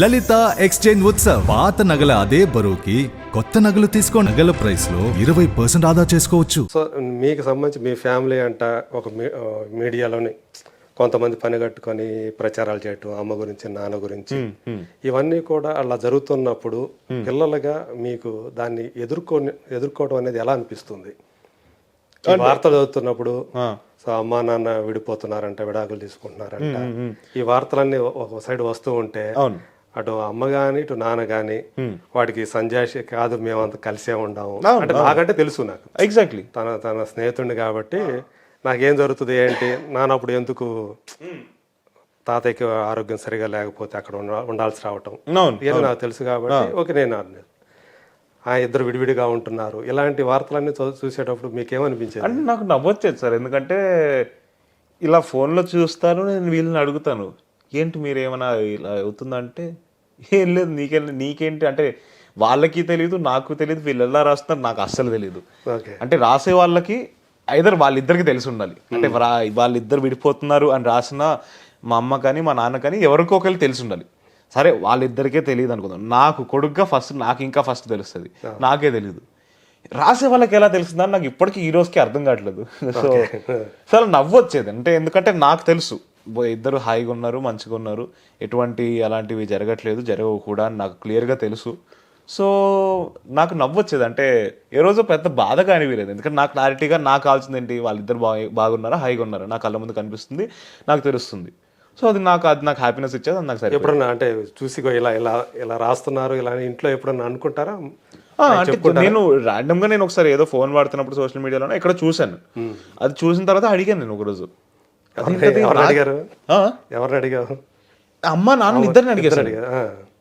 లలిత exchange Utsav. పాత నగల అదే బరువుకి కొత్త నగలు తీసుకో నగల ప్రైస్లో ఇరవై పర్సెంట్ ఆదా చేసుకోవచ్చు. సో మీకు సంబంధించి మీ ఫ్యామిలీ అంట ఒక మీడియాలోని కొంతమంది పని కట్టుకొని ప్రచారాలు చేయటం అమ్మ గురించి నాన్న గురించి ఇవన్నీ కూడా అలా జరుగుతున్నప్పుడు పిల్లలుగా మీకు దాన్ని ఎదుర్కొని ఎదుర్కోవడం అనేది ఎలా అనిపిస్తుంది? ఈ వార్తలు చదువుతున్నప్పుడు సో అమ్మా నాన్న విడిపోతున్నారంట విడాకులు తీసుకుంటున్నారంట. ఈ వార్తలన్నీ ఒక సైడ్ వస్తూ ఉంటే అవును. అటు అమ్మ గాని ఇటు నాన్న గాని వాడికి సంజాషి కాదు మేమంతా కలిసే ఉండాము. అంటే నాకంటే తెలుసు నాకు. ఎగ్జాక్ట్లీ తన తన స్నేహితుడిని కాబట్టి నాకేం జరుగుతుంది ఏంటి? నాన్నప్పుడు ఎందుకు తాతయ్యకి ఆరోగ్యం సరిగా లేకపోతే అక్కడ ఉండ- ఉండాల్సి రావటం? ఇవన్నీ నాకు తెలుసు కాబట్టి ఓకే నేను అన్నాను. ఆ ఇద్దరు విడివిడిగా ఉంటున్నారు. ఇలాంటి వార్తలన్నీ చూసేటప్పుడు మీకేమనిపించేది? అంటే నాకు నవ్వొచ్చేది సార్. ఎందుకంటే ఇలా ఫోన్లో చూస్తాను నేను వీళ్ళని అడుగుతాను. ఏంటి మీరు ఏమైనా ఇలా అవుతుందంటే ఏం లేదు నీకేం నీకేంటి అంటే వాళ్ళకి తెలియదు నాకు తెలియదు వీళ్ళు ఎలా రాస్తున్నారు నాకు అస్సలు తెలియదు అంటే రాసే వాళ్ళకి ఐదర్ వాళ్ళిద్దరికి తెలిసి ఉండాలి. అంటే రా- వాళ్ళిద్దరు విడిపోతున్నారు అని రాసిన మా అమ్మ కానీ మా నాన్న కానీ ఎవరికో ఒకరికి తెలిసి ఉండాలి. సరే వాళ్ళిద్దరికే తెలియదు అనుకుందాం. నాకు కొడుకుగా ఫస్ట్ నాకు ఇంకా ఫస్ట్ తెలుస్తుంది. నాకే తెలియదు రాసే వాళ్ళకి ఎలా తెలుస్తుందని నాకు ఇప్పటికీ ఈ రోజుకి అర్థం కావట్లేదు. సో చాలా నవ్వు వచ్చేది అంటే ఎందుకంటే నాకు తెలుసు. ఇద్దరు హాయిగా ఉన్నారు మంచిగా ఉన్నారు. ఎటువంటి అలాంటివి జరగట్లేదు జరగవు కూడా అని నాకు క్లియర్గా తెలుసు. సో నాకు నవ్వు వచ్చేది అంటే ఏ రోజు పెద్ద బాధగా అనిపించలేదు ఎందుకంటే నాకు క్లారిటీగా నాకు కావాల్సింది ఏంటి? వాళ్ళిద్దరు బాగా బాగున్నారా హాయిగా ఉన్నారా? నా కళ్ళ ముందు కనిపిస్తుంది నాకు తెలుస్తుంది. సో అది నాకు అది నాకు హ్యాపీనెస్ ఇచ్చేది అది నాకు సరే ఎప్పుడన్నా అంటే చూసి ఇలా ఇలా ఇలా రాస్తున్నారు ఇలా ఇంట్లో ఎప్పుడన్నా అనుకుంటారా? అంటే నేను ర్యాండమ్గా నేను ఒకసారి ఏదో ఫోన్ వాడుతున్నప్పుడు సోషల్ మీడియాలో ఎక్కడ చూశాను. అది చూసిన తర్వాత అడిగాను నేను ఒకరోజు. అడిగారు? అడిగావు? అమ్మ నాన్న ఇద్దరిని అడిగారు. అడిగారు.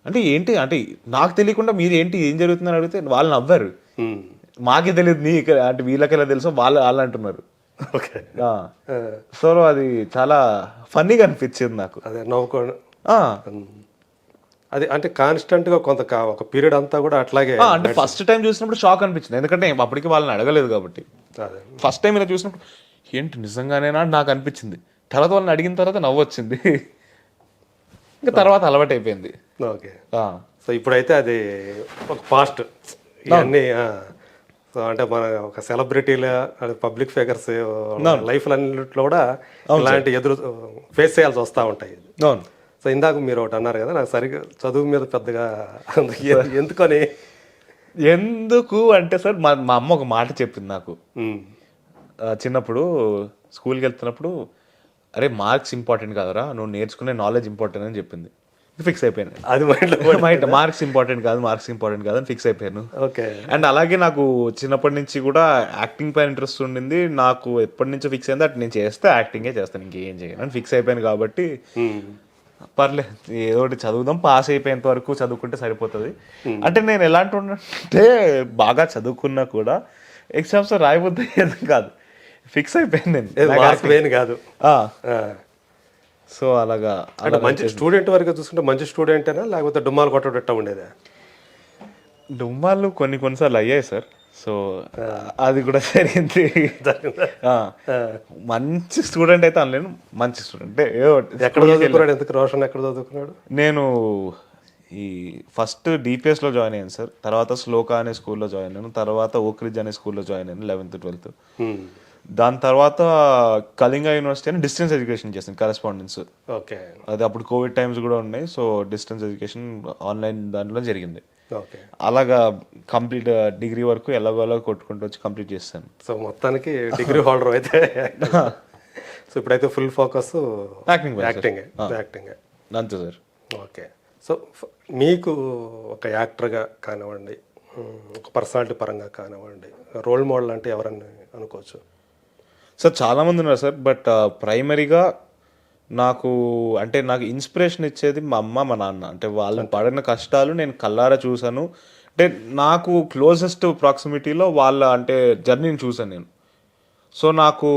అంటే ఏంటి అంటే నాకు తెలియకుండా మీరు ఏంటి ఏం జరుగుతుందని అడిగితే వాళ్ళు నవ్వారు. మాకే తెలియదు నీ అంటే వీళ్ళకి ఎలా తెలుసో వాళ్ళు వాళ్ళు అంటున్నారు. ఓకే. సో అది చాలా ఫన్నీగా అనిపించింది నాకు. అదే నవ్వుకో ఆ. అది అంటే కాన్స్టెంట్గా కొంత ఒక పీరియడ్ అంతా కూడా అట్లాగే అంటే ఫస్ట్ టైం చూసినప్పుడు షాక్ అనిపించింది. ఎందుకంటే అప్పటికి వాళ్ళని అడగలేదు కాబట్టి. ఫస్ట్ టైం ఇలా చూసినప్పుడు ఏంటి నిజంగానేనా నాకు అనిపించింది. తర్వాత వాళ్ళని అడిగిన తర్వాత నవ్వు వచ్చింది ఇంకా తర్వాత అలవాటు అయిపోయింది ఓకే సో ఇప్పుడైతే అది ఒక పాస్ట్. ఇవన్నీ. సో అంటే మన ఒక సెలబ్రిటీల పబ్లిక్ ఫిగర్స్ లైఫ్ అన్నింటిలో కూడా ఇలాంటి ఎదురు ఫేస్ చేయాల్సి వస్తూ ఉంటాయి అవును సో ఇందాక మీరు ఒకటి అన్నారు కదా నాకు సరిగ్గా చదువు మీద పెద్దగా ఎందుకని? ఎందుకు అంటే సార్ మా మా అమ్మ ఒక మాట చెప్పింది నాకు. చిన్నప్పుడు స్కూల్కి వెళ్తున్నప్పుడు అరే మార్క్స్ ఇంపార్టెంట్ కాదురా నువ్వు నేర్చుకునే నాలెడ్జ్ ఇంపార్టెంట్ అని చెప్పింది. ఫిక్స్ అయిపోయాను అది మైండ్లో మార్క్స్ ఇంపార్టెంట్ కాదు మార్క్స్ ఇంపార్టెంట్ కాదు అని ఫిక్స్ అయిపోయాను. ఓకే. అండ్ అలాగే నాకు చిన్నప్పటి నుంచి కూడా యాక్టింగ్ పైన ఇంట్రెస్ట్ ఉండింది. నాకు ఎప్పటి నుంచో ఫిక్స్ అయింది అటు నేను చేస్తే యాక్టింగే చేస్తాను ఇంకేం చేయను అని ఫిక్స్ అయిపోయాను కాబట్టి ఉమ్. పర్లే ఏదో ఒకటి చదువుదాం పాస్ అయిపోయేంత వరకు చదువుకుంటే సరిపోతుంది. అంటే నేను ఎలాంటి అంటే బాగా చదువుకున్నా కూడా ఎగ్జామ్స్ రాయబోద్దు ఏది కాదు. ఫిక్స్ అయిపోయింది నేను. కాదు. సో అలాగా అంటే మంచి స్టూడెంట్ వరకు చూసుకుంటే మంచి స్టూడెంటేనా లేకపోతే డుమ్మాలు కొట్టడట్ట ఉండేదా? డుమ్మాలు కొన్ని కొన్నిసార్లు అయ్యాయి సార్. సో అది కూడా జరిగింది. మంచి స్టూడెంట్ అయితే అనలేను మంచి స్టూడెంట్. ఎక్కడ చదువుకున్నాడు? ఎందుకు రోషన్ ఎక్కడ చదువుకున్నాడు? నేను ఈ ఫస్ట్ డిపిఎస్లో జాయిన్ అయ్యాను సార్. తర్వాత శ్లోకా అనే స్కూల్లో జాయిన్ అయ్యాను. తర్వాత ఓక్రిజ్ అనే స్కూల్లో జాయిన్ అయ్యాను లెవెన్త్ ట్వెల్త్. దాని తర్వాత కళింగ యూనివర్సిటీ అని డిస్టెన్స్ ఎడ్యుకేషన్ చేశాను కరెస్పాండెన్స్ ఓకే. అది అప్పుడు కోవిడ్ టైమ్స్ కూడా ఉన్నాయి సో డిస్టెన్స్ ఎడ్యుకేషన్ ఆన్లైన్ దాంట్లో జరిగింది. ఓకే. అలాగా కంప్లీట్ డిగ్రీ వరకు ఎలాగోలా కొట్టుకుంటూ వచ్చి కంప్లీట్ చేస్తాను సో మొత్తానికి డిగ్రీ హోల్డర్ అయితే. సో ఇప్పుడైతే full focus sir. Acting acting. అంతే సార్ ఓకే. సో మీకు ఒక యాక్టర్గా కానివ్వండి ఒక పర్సనాలిటీ పరంగా కానివ్వండి రోల్ మోడల్ అంటే ఎవరని అనుకోవచ్చు? సార్ చాలా మంది ఉన్నారు సార్ బట్ ప్రైమరీగా నాకు అంటే నాకు ఇన్స్పిరేషన్ ఇచ్చేది మా అమ్మ మా నాన్న. అంటే వాళ్ళు పడిన కష్టాలు నేను కల్లారా చూశాను. అంటే నాకు క్లోజెస్ట్ ప్రాక్సిమిటీలో వాళ్ళ అంటే జర్నీని చూశాను నేను. సో నాకు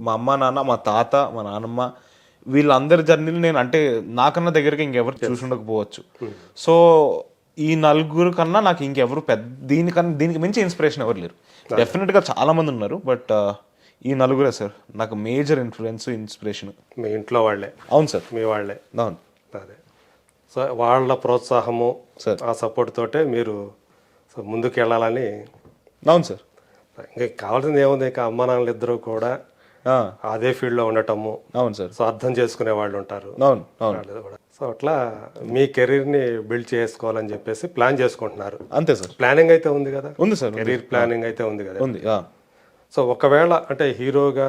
మా అమ్మ నాన్న మా తాత మా నాన్నమ్మ వీళ్ళందరి జర్నీలు నేను అంటే నాకన్నా దగ్గరికి ఇంకెవరు చూసి ఉండకపోవచ్చు సో ఈ నలుగురు కన్నా నాకు ఇంకెవరు పెద్ద దీనికన్నా దీనికి మించి ఇన్స్పిరేషన్ ఎవరు లేరు. డెఫినెట్గా చాలా మంది ఉన్నారు బట్ ఈ నలుగురే సార్. నాకు మేజర్ ఇన్ఫ్లుయెన్స్ ఇన్స్పిరేషన్. మీ ఇంట్లో వాళ్ళే. అవును సార్. మీ వాళ్ళే. అవును. అదే. సో వాళ్ళ ప్రోత్సాహము సార్. ఆ సపోర్ట్ తోటే మీరు సో ముందుకు వెళ్ళాలని అవును సార్. ఇంకా కావాల్సింది ఏముంది? ఇంకా అమ్మ నాన్నలు ఇద్దరు కూడా అదే ఫీల్డ్లో ఉండటము. అవును సార్. సో అర్థం చేసుకునే వాళ్ళు ఉంటారు. అవును అవును. సో అట్లా మీ కెరీర్ని బిల్డ్ చేసుకోవాలని చెప్పేసి ప్లాన్ చేసుకుంటున్నారు. అంతే సార్. ప్లానింగ్ అయితే ఉంది కదా? ఉంది సార్. కెరీర్ ప్లానింగ్ అయితే ఉంది కదా? ఉంది. సో ఒకవేళ అంటే హీరోగా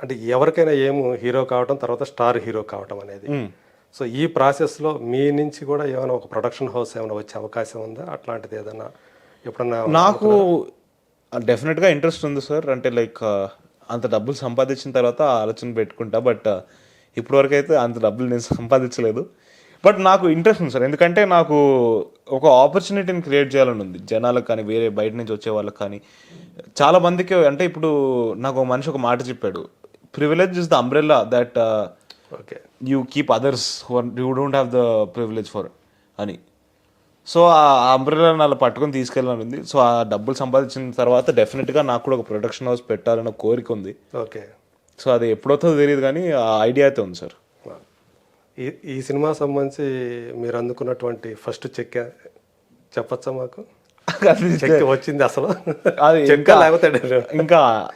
అంటే ఎవరికైనా ఏము హీరో కావటం తర్వాత స్టార్ హీరో కావటం అనేది. సో ఈ ప్రాసెస్లో మీ నుంచి కూడా ఏమైనా ఒక ప్రొడక్షన్ హౌస్ ఏమైనా వచ్చే అవకాశం ఉందా? అట్లాంటిది ఏదైనా ఎప్పుడన్నా నాకు డెఫినెట్గా ఇంట్రెస్ట్ ఉంది సార్. అంటే లైక్ అంత డబ్బులు సంపాదించిన తర్వాత ఆలోచన పెట్టుకుంటా. బట్ ఇప్పటివరకు అయితే అంత డబ్బులు నేను సంపాదించలేదు. బట్ నాకు ఇంట్రెస్ట్ ఉంది సార్. ఎందుకంటే నాకు ఒక ఆపర్చునిటీని క్రియేట్ చేయాలని ఉంది. జనాలకు కానీ వేరే బయట నుంచి వచ్చే వాళ్ళకి కానీ. చాలా మందికి అంటే ఇప్పుడు నాకు ఒక మనిషి ఒక మాట చెప్పాడు. Privilege is the umbrella that okay you keep others you don't have the privilege for అని. సో ఆ అంబ్రెలా అలా పట్టుకొని తీసుకెళ్ళాలని ఉంది. సో ఆ డబ్బులు సంపాదించిన తర్వాత డెఫినెట్గా నాకు కూడా ఒక ప్రొడక్షన్ హౌస్ పెట్టాలన్న కోరిక ఉంది. ఓకే సో అది ఎప్పుడవుతుందో తెలియదు కానీ ఆ ఐడియా అయితే ఉంది సార్. ఈ ఈ సినిమా సంబంధించి మీరు అందుకున్నటువంటి ఫస్ట్ చెక్ చెప్పచ్చా మాకు? చెక్ వచ్చింది అసలు. అది చెక్ ఇంకా లేకపోతే ఇంకా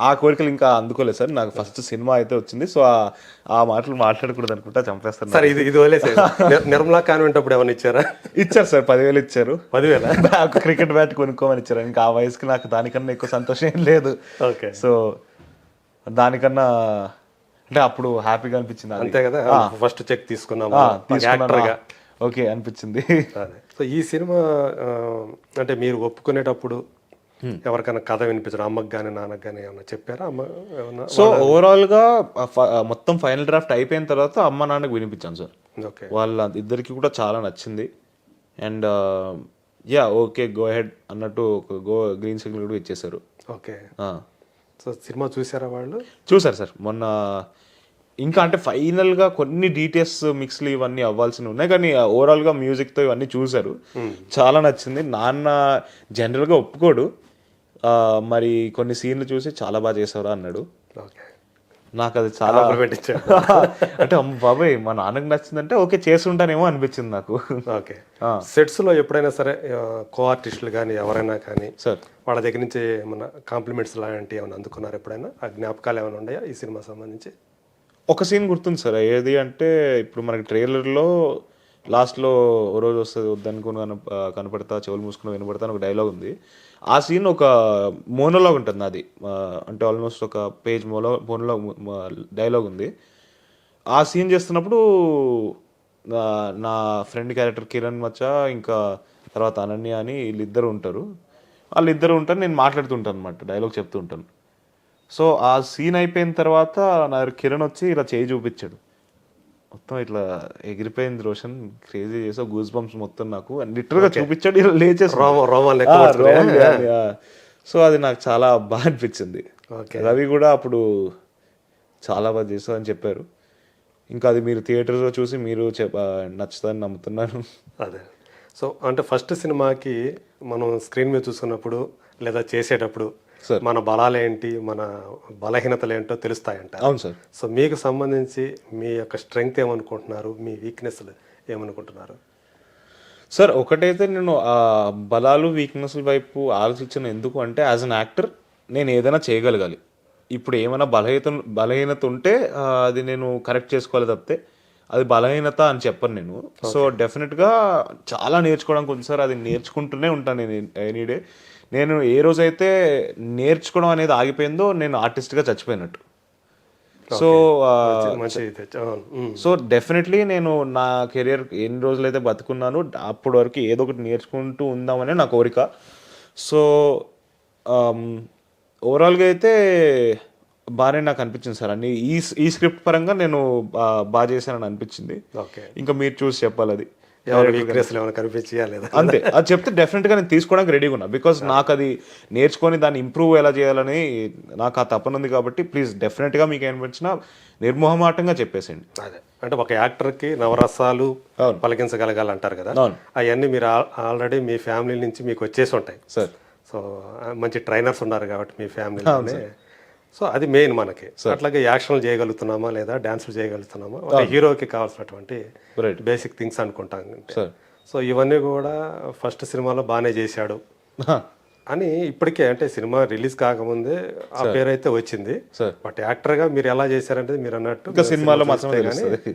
ఆ- కోరికలు ఇంకా అందుకోలేదు సార్. నాకు ఫస్ట్ సినిమా అయితే వచ్చింది. సో ఆ- ఆ మాటలు మాట్లాడకూడదు అనుకుంటా చంపేస్తాను సరే ఇది ఇది వదిలేసే నిర్మలా కాన్వెంట్ అప్పుడు ఏమైనా ఇచ్చారా? ఇచ్చారు సార్ పదివేలు ఇచ్చారు. పదివేల? ఒక క్రికెట్ బ్యాట్ కొనుక్కోమని ఇచ్చారు. ఇంకా ఆ వయసుకి నాకు దానికన్నా ఎక్కువ సంతోషం ఏం లేదు. ఓకే. సో దానికన్నా అంటే అప్పుడు హ్యాపీగా అనిపించింది. అంతే కదా? ఫస్ట్ చెక్ తీసుకున్నాము. ఓకే అనిపించింది. అదే. సో ఈ సినిమా అంటే మీరు ఒప్పుకునేటప్పుడు ఎవరికైనా కథ వినిపించడం అమ్మకి కానీ నాన్నకి కానీ ఏమన్నా చెప్పారా? అమ్మ ఏమన్నా సో ఓవరాల్గా ఆ ఫ- ఆ మొత్తం ఫైనల్ డ్రాఫ్ట్ అయిపోయిన తర్వాత అమ్మ నాన్నకి వినిపించాను సార్. ఓకే. వాళ్ళ ఇద్దరికి కూడా చాలా నచ్చింది. And ya okay go head అన్నట్టు గో గ్రీన్ సిగ్నల్ కూడా ఇచ్చేసారు ఓకే. సో సినిమా చూసారా వాళ్ళు? చూసారు సార్. మొన్న ఇంకా అంటే ఫైనల్గా కొన్ని డీటెయిల్స్ మిక్స్లు ఇవన్నీ అవ్వాల్సినవి ఉన్నాయి. కానీ ఓవరాల్గా మ్యూజిక్తో ఇవన్నీ చూశారు. చాలా నచ్చింది. నాన్న జనరల్గా ఒప్పుకోడు. మరి కొన్ని సీన్లు చూసి చాలా బాగా చేసావురా అన్నాడు. ఓకే. నాకు అది చాలా ఇచ్చారు అంటే అమ్మ బాబాయ్ మా నాన్నకి నచ్చిందంటే ఓకే చేసుంటానేమో అనిపించింది నాకు. ఓకే. సెట్స్లో ఎప్పుడైనా సరే కో ఆర్టిస్టులు కానీ ఎవరైనా కానీ సార్. వాళ్ళ దగ్గర నుంచి ఏమన్నా కాంప్లిమెంట్స్ లాంటివి ఏమైనా అందుకున్నారు ఎప్పుడైనా? ఆ జ్ఞాపకాలు ఏమైనా ఉన్నాయా ఈ సినిమా సంబంధించి? ఒక సీన్ గుర్తుంది సార్ ఏది అంటే ఇప్పుడు మనకి ట్రైలర్లో లాస్ట్లో ఓ రోజు వస్తుంది వద్దనుకుని కన కనపడతా చెవులు మూసుకుని వినపడతా అని ఒక డైలాగ్ ఉంది. ఆ సీన్ ఒక మోనోలాగ్ ఉంటుంది అది అంటే ఆల్మోస్ట్ ఒక పేజ్ మోలో మోనోలాగ్ డైలాగ్ ఉంది. ఆ సీన్ చేస్తున్నప్పుడు నా- నా ఫ్రెండ్ క్యారెక్టర్ కిరణ్ మచ్చ ఇంకా తర్వాత అనన్య అని వీళ్ళిద్దరు ఉంటారు. వాళ్ళిద్దరు ఉంటారు నేను మాట్లాడుతుంటాను అనమాట డైలాగ్ చెప్తూ ఉంటాను. సో ఆ సీన్ అయిపోయిన తర్వాత నా కిరణ్ వచ్చి ఇలా చేయి చూపించాడు. మొత్తం ఇట్లా ఎగిరిపోయింది రోషన్. క్రేజీ చేసా గూస్ బంప్స్ మొత్తం నాకు. లిటరల్గా చూపించాడు ఇలా లేచేసి? సో అది నాకు చాలా బాగా అనిపించింది. రవి కూడా అప్పుడు చాలా బాగా చేసావు అని చెప్పారు. ఇంకా అది మీరు థియేటర్లో చూసి మీరు చెప్ప నచ్చుతుందని నమ్ముతున్నాను. అదే. సో అంటే ఫస్ట్ సినిమాకి మనం స్క్రీన్ మీద చూసుకున్నప్పుడు లేదా చేసేటప్పుడు. మన బలాలేంటి మన బలహీనతలు ఏంటో తెలుస్తాయంట. అవును సార్. సో మీకు సంబంధించి మీ యొక్క స్ట్రెంగ్త్ ఏమనుకుంటున్నారు? మీ వీక్నెస్లు ఏమనుకుంటున్నారు? సార్ ఒకటైతే నేను బలాలు వీక్నెస్ల వైపు ఆలోచించిన ఎందుకు అంటే యాజ్ అన్ యాక్టర్ నేను ఏదైనా చేయగలగాలి. ఇప్పుడు ఏమైనా బలహీనత బలహీనత ఉంటే అది నేను కరెక్ట్ చేసుకోవాలి తప్పితే అది బలహీనత అని చెప్పను నేను. సో డెఫినెట్గా చాలా నేర్చుకోవడానికి ఉంది సార్. అది నేర్చుకుంటూనే ఉంటాను నేను ఎనీ డే. నేను ఏ రోజైతే నేర్చుకోవడం అనేది ఆగిపోయిందో నేను ఆర్టిస్ట్గా చచ్చిపోయినట్టు. సో. సో డెఫినెట్లీ నేను నా కెరియర్ ఎన్ని రోజులైతే బతుకున్నానో అప్పటి వరకు ఏదో ఒకటి నేర్చుకుంటూ ఉందామనే నా కోరిక. సో ఓవరాల్గా అయితే బాగానే నాకు అనిపించింది సార్. అన్ని ఈ ఈ స్క్రిప్ట్ పరంగా నేను బాగా చేశానని అనిపించింది. ఓకే. ఇంకా మీరు చూసి చెప్పాలి అది. ఏమైనా కనిపించియా లేదా? అంతే. అది చెప్తే డెఫినెట్గా నేను తీసుకోవడానికి రెడీగా ఉన్నా. బికాస్ నాకు అది నేర్చుకొని దాన్ని ఇంప్రూవ్ ఎలా చేయాలని నాకు ఆ తపన ఉంది కాబట్టి ప్లీజ్ డెఫినెట్గా మీకు ఏమనిపించినా నిర్మోహమాటంగా చెప్పేసేయండి. అదే. అంటే ఒక యాక్టర్కి నవరసాలు. పలికించగలగాలి అంటారు కదా? అవును. అవన్నీ మీరు ఆల్రెడీ మీ ఫ్యామిలీ నుంచి మీకు వచ్చేసి ఉంటాయి. సార్. సో మంచి ట్రైనర్స్ ఉన్నారు కాబట్టి మీ ఫ్యామిలీలోనే సో అది మెయిన్ మనకి అట్లాగే యాక్షన్లు చేయగలుగుతున్నామా లేదా డాన్సులు చేయగలుగుతున్నామా ఒక హీరోకి కావాల్సినటువంటి. బేసిక్ థింగ్స్ అనుకుంటాం. సో ఇవన్నీ కూడా ఫస్ట్ సినిమాలో బాగానే చేశాడు అని ఇప్పటికే అంటే సినిమా రిలీజ్ కాకముందే ఆ పేరు అయితే వచ్చింది. బట్ యాక్టర్గా మీరు ఎలా చేశారంటే మీరు అన్నట్టు సినిమాలో సినిమా మాత్రమే. మేము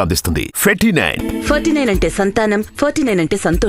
అందిస్తుంది. నైన్ ఫార్టీ నైన్ అంటే సంతానం ఫార్టీ నైన్ అంటే సంతోషం.